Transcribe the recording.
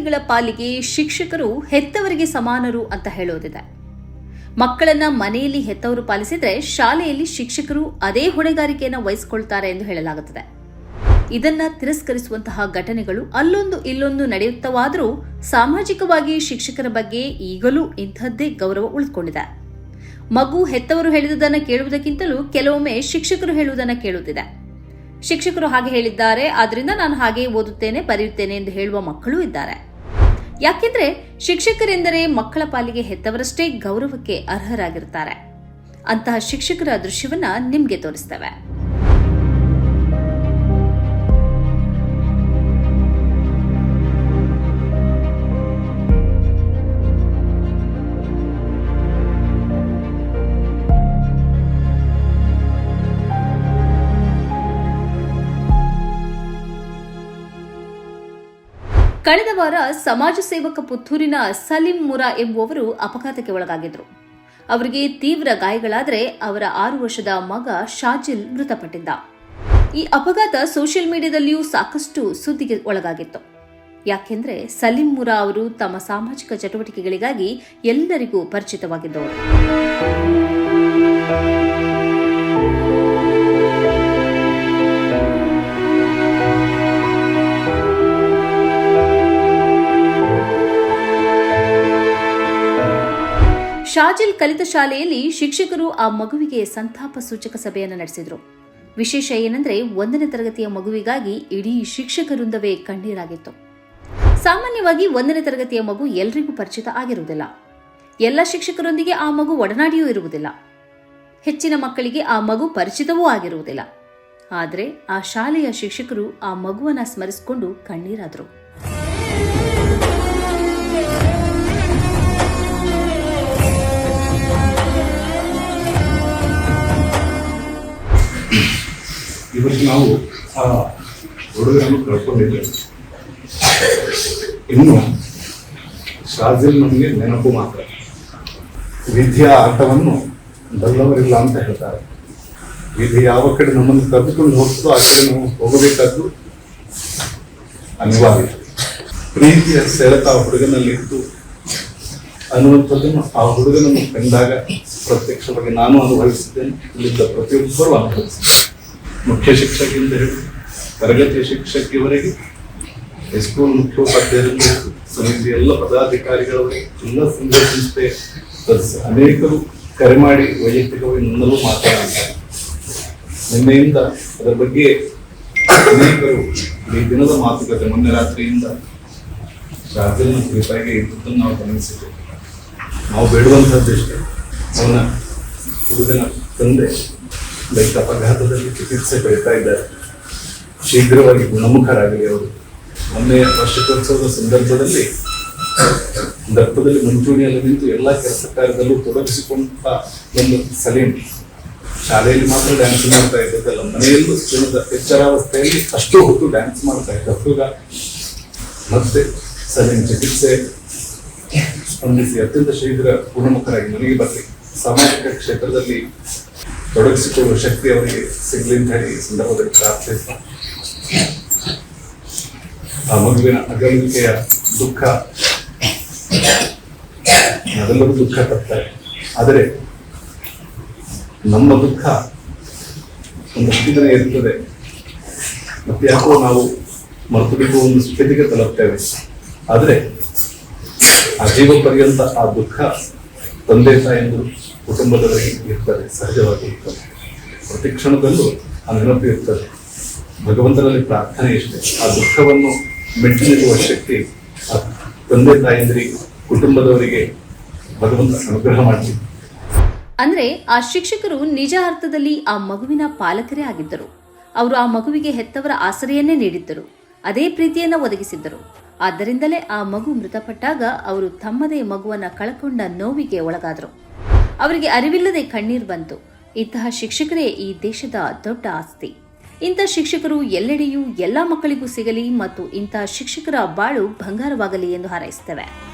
ವಿದ್ಯಾರ್ಥಿಗಳ ಪಾಲಿಗೆ ಶಿಕ್ಷಕರು ಹೆತ್ತವರಿಗೆ ಸಮಾನರು ಅಂತ ಹೇಳೋದಿದೆ. ಮಕ್ಕಳನ್ನ ಮನೆಯಲ್ಲಿ ಹೆತ್ತವರು ಪಾಲಿಸಿದ್ರೆ ಶಾಲೆಯಲ್ಲಿ ಶಿಕ್ಷಕರು ಅದೇ ಹೊಣೆಗಾರಿಕೆಯನ್ನು ವಹಿಸಿಕೊಳ್ತಾರೆ ಎಂದು ಹೇಳಲಾಗುತ್ತದೆ. ಇದನ್ನ ತಿರಸ್ಕರಿಸುವಂತಹ ಘಟನೆಗಳು ಅಲ್ಲೊಂದು ಇಲ್ಲೊಂದು ನಡೆಯುತ್ತವಾದರೂ ಸಾಮಾಜಿಕವಾಗಿ ಶಿಕ್ಷಕರ ಬಗ್ಗೆ ಈಗಲೂ ಇಂಥದ್ದೇ ಗೌರವ ಉಳಿದುಕೊಂಡಿದೆ ಮಗು ಹೆತ್ತವರು ಹೇಳಿದುದನ್ನು ಕೇಳುವುದಕ್ಕಿಂತಲೂ ಕೆಲವೊಮ್ಮೆ ಶಿಕ್ಷಕರು ಹೇಳುವುದನ್ನ ಕೇಳುತ್ತಿದೆ. ಶಿಕ್ಷಕರು ಹಾಗೆ ಹೇಳಿದ್ದಾರೆ, ಆದ್ರಿಂದ ನಾನು ಹಾಗೆ ಓದುತ್ತೇನೆ, ಬರೆಯುತ್ತೇನೆ ಎಂದು ಹೇಳುವ ಮಕ್ಕಳೂ ಇದ್ದಾರೆ. ಯಾಕೆಂದ್ರೆ ಶಿಕ್ಷಕರೆಂದರೆ ಮಕ್ಕಳ ಪಾಲಿಗೆ ಹೆತ್ತವರಷ್ಟೇ ಗೌರವಕ್ಕೆ ಅರ್ಹರಾಗಿರ್ತಾರೆ ಅಂತಹ ಶಿಕ್ಷಕರ ದೃಶ್ಯವನ್ನ ನಿಮ್ಗೆ ತೋರಿಸ್ತೇವೆ. ಕಳೆದ ವಾರ ಸಮಾಜ ಸೇವಕ ಪುತ್ತೂರಿನ ಸಲೀಂ ಮುರಾ ಎಂಬುವವರು ಅಪಘಾತಕ್ಕೆ ಒಳಗಾಗಿದ್ದರು. ಅವರಿಗೆ ತೀವ್ರ ಗಾಯಗಳಾದರೆ ಅವರ ಆರು ವರ್ಷದ ಮಗ ಶಾಜಿಲ್ ಮೃತಪಟ್ಟಿದ್ದ. ಈ ಅಪಘಾತ ಸೋಷಿಯಲ್ ಮೀಡಿಯಾದಲ್ಲಿಯೂ ಸಾಕಷ್ಟು ಸುದ್ದಿಗೆ ಒಳಗಾಗಿತ್ತು. ಯಾಕೆಂದ್ರೆ ಸಲೀಂ ಮುರಾ ಅವರು ತಮ್ಮ ಸಾಮಾಜಿಕ ಚಟುವಟಿಕೆಗಳಿಗಾಗಿ ಎಲ್ಲರಿಗೂ ಪರಿಚಿತವಾಗಿದ್ದವರು. ಶಾಜಿಲ್ ಕಲಿತ ಶಾಲೆಯಲ್ಲಿ ಶಿಕ್ಷಕರು ಆ ಮಗುವಿಗೆ ಸಂತಾಪ ಸೂಚಕ ಸಭೆಯನ್ನು ನಡೆಸಿದರು. ವಿಶೇಷ ಏನಂದ್ರೆ ಒಂದನೇ ತರಗತಿಯ ಮಗುವಿಗಾಗಿ ಇಡೀ ಶಿಕ್ಷಕ ವೃಂದವೇ ಕಣ್ಣೀರಾಗಿತ್ತು. ಸಾಮಾನ್ಯವಾಗಿ ಒಂದನೇ ತರಗತಿಯ ಮಗು ಎಲ್ರಿಗೂ ಪರಿಚಿತ ಆಗಿರುವುದಿಲ್ಲ. ಎಲ್ಲ ಶಿಕ್ಷಕರೊಂದಿಗೆ ಆ ಮಗು ಒಡನಾಡಿಯೂ ಇರುವುದಿಲ್ಲ. ಹೆಚ್ಚಿನ ಮಕ್ಕಳಿಗೆ ಆ ಮಗು ಪರಿಚಿತವೂ ಆಗಿರುವುದಿಲ್ಲ. ಆದರೆ ಆ ಶಾಲೆಯ ಶಿಕ್ಷಕರು ಆ ಮಗುವನ್ನು ಸ್ಮರಿಸಿಕೊಂಡು ಕಣ್ಣೀರಾದರು. ಇವತ್ತು ನಾವು, ಆ, ಹುಡುಗರನ್ನು ಕಳ್ಕೊಂಡಿದ್ದೇವೆ ಇನ್ನು, ಶಾಜಿಲ್ ನಮಗೆ ನೆನಪು ಮಾತ್ರ. ವಿಧಿಯ ಆಟವನ್ನು ಬಲ್ಲವರಿಲ್ಲ ಅಂತ ಹೇಳ್ತಾರೆ. ವಿಧಿ ಯಾವ ಕಡೆ ನಮ್ಮನ್ನು ಕರೆದುಕೊಂಡು ಹೋಗ್ತೋ ಆ ಕಡೆ ನಾವು ಹೋಗಬೇಕಾದ್ದು ಅನಿವಾರ್ಯ. ಪ್ರೀತಿಯ ಸೆಳೆತ ಆ ಹುಡುಗನಲ್ಲಿತ್ತು ಅನ್ನುವಂಥದ್ದನ್ನು ಆ ಹುಡುಗನನ್ನು ಕಂಡಾಗ ಪ್ರತ್ಯಕ್ಷವಾಗಿ ನಾನು ಅನುಭವಿಸಿದ್ದೇನೆ. ಇಲ್ಲಿದ್ದ ಪ್ರತಿಯೊಬ್ಬರು ಅನುಭವಿಸಿದ್ದೇನೆ ಮುಖ್ಯ ಶಿಕ್ಷಕಿಂದ ಹಿಡಿದು ತರಗತಿಯ ಶಿಕ್ಷಕಿಯವರೆಗೆ, ಹೈಸ್ಕೂಲ್ ಮುಖ್ಯೋಪಾಧ್ಯಾಯರಿಂದ ಸಮಿತಿ ಎಲ್ಲ ಪದಾಧಿಕಾರಿಗಳವರೆಗೆ ಎಲ್ಲ ಸಂಘ ಸಂಸ್ಥೆ ಅನೇಕರು ಕರೆ ಮಾಡಿ ವೈಯಕ್ತಿಕವಾಗಿ ನನ್ನಲ್ಲೂ ಮಾತನಾಡುತ್ತಾರೆ ನಿನ್ನೆಯಿಂದ ಅದರ ಬಗ್ಗೆ ಅನೇಕರು ಈ ದಿನದ ಮಾತುಕತೆ ಮೊನ್ನೆ ರಾತ್ರಿಯಿಂದ ರಾಜ್ಯದ ಕುರಿತಾಗಿ ಇದ್ದದ್ದನ್ನು ನಾವು ಗಮನಿಸಿದ್ದೇವೆ. ನಾವು ಬೇಡುವಂಥದ್ದಷ್ಟೇ ಅವನ ಹುಡುಗನ ತಂದೆ ಬೈಕ್ ಅಪಘಾತದಲ್ಲಿ ಚಿಕಿತ್ಸೆ ಪಡಿತಾ ಇದ್ದಾರೆ. ಶೀಘ್ರವಾಗಿ ಗುಣಮುಖರಾಗಲಿ ಅವರು. ಮೊನ್ನೆ ವಾರ್ಷಿಕೋತ್ಸವದ ಸಂದರ್ಭದಲ್ಲಿ ದರ್ಪದಲ್ಲಿ ಮುಂಚೂಣಿಯಲ್ಲಿ ನಿಂತು ಎಲ್ಲ ಕೆಲಸ ಕಾರ್ಯದಲ್ಲೂ ತೊಡಗಿಸಿಕೊಂಡ ಒಂದು ಸಲೀಂ ಶಾಲೆಯಲ್ಲಿ ಮಾತ್ರ ಡ್ಯಾನ್ಸ್ ಮಾಡ್ತಾ ಇದ್ದದ್ದಲ್ಲ. ಮನೆಯಲ್ಲೂ ಚಿನ್ನದ ಎಚ್ಚರಾವಸ್ಥೆಯಲ್ಲಿ ಅಷ್ಟು ಹೊತ್ತು ಡ್ಯಾನ್ಸ್ ಮಾಡ್ತಾ ಇದ್ದ. ಹುಡುಗ ಮತ್ತೆ ಸಲೀಂ ಚಿಕಿತ್ಸೆ ಸ್ಪಂದಿಸಿ ಅತ್ಯಂತ ಶೀಘ್ರ ಗುಣಮುಖರಾಗಿ ಮನೆಗೆ ಬರಲಿ. ಸಾಮಾಜಿಕ ಕ್ಷೇತ್ರದಲ್ಲಿ ತೊಡಗಿಸಿಕೊಳ್ಳುವ ಶಕ್ತಿ ಅವರಿಗೆ ಸಿಗ್ಲಿ ಅಂತ ಹೇಳಿ ಸಂದರ್ಭದಲ್ಲಿ ಪ್ರಾರ್ಥಿಸ್ತಾ ಆ ಮಗುವಿನ ಅಗಲಿಕೆಯ ದುಃಖ ನಾವೆಲ್ಲರೂ ದುಃಖ ಪಡ್ತಾರೆ ಆದರೆ ನಮ್ಮ ದುಃಖ ಒಂದು ಸ್ಥಿತಿನ ಇರ್ತದೆ. ಮತ್ತೆ ಯಾಕೋ ನಾವು ಮರೆತು ಒಂದು ಸ್ಥಿತಿಗೆ ತಲುಪ್ತೇವೆ. ಆದರೆ ಆ ಜೀವ ಪರ್ಯಂತ ಆ ದುಃಖ ತಂದೆ ತಾಯಂದು ಕುಟುಂಬದವರಿಗೆ ಇರ್ತದೆ, ಸಹಜವಾಗಿ ಇರ್ತದೆ. ಪ್ರತಿ ಕ್ಷಣದಲ್ಲೂ ಆ ನೆನಪು ಇರ್ತದೆ. ಭಗವಂತನಲ್ಲಿ ಪ್ರಾರ್ಥನೆ ಇಷ್ಟೇ ಆ ದುಃಖವನ್ನು ಮೆಟ್ಟಿ ನಿಲ್ಲುವ ಶಕ್ತಿ, ಆ ತಂದೆ ತಾಯಂದಿರಿಗೆ, ಕುಟುಂಬದವರಿಗೆ ಭಗವಂತ ಅನುಗ್ರಹ ಮಾಡಿ ಅಂದ್ರೆ ಆ ಶಿಕ್ಷಕರು ನಿಜ ಅರ್ಥದಲ್ಲಿ ಆ ಮಗುವಿನ ಪಾಲಕರೇ ಆಗಿದ್ದರು. ಅವರು ಆ ಮಗುವಿಗೆ ಹೆತ್ತವರ ಆಸರೆಯನ್ನೇ ನೀಡಿದ್ದರು. ಅದೇ ಪ್ರೀತಿಯನ್ನ ಒದಗಿಸಿದ್ದರು. ಆದ್ದರಿಂದಲೇ ಆ ಮಗು ಮೃತಪಟ್ಟಾಗ ಅವರು ತಮ್ಮದೇ ಮಗುವನ್ನ ಕಳಕೊಂಡ ನೋವಿಗೆ ಒಳಗಾದರು. ಅವರಿಗೆ ಅರಿವಿಲ್ಲದೆ ಕಣ್ಣೀರು ಬಂತು. ಇಂತಹ ಶಿಕ್ಷಕರೇ ಈ ದೇಶದ ದೊಡ್ಡ ಆಸ್ತಿ. ಇಂಥ ಶಿಕ್ಷಕರು ಎಲ್ಲೆಡೆಯೂ ಎಲ್ಲ ಮಕ್ಕಳಿಗೂ ಸಿಗಲಿ ಮತ್ತು ಇಂಥ ಶಿಕ್ಷಕರ ಬಾಳು ಬಂಗಾರವಾಗಲಿ ಎಂದು ಹಾರೈಸುತ್ತೇವೆ.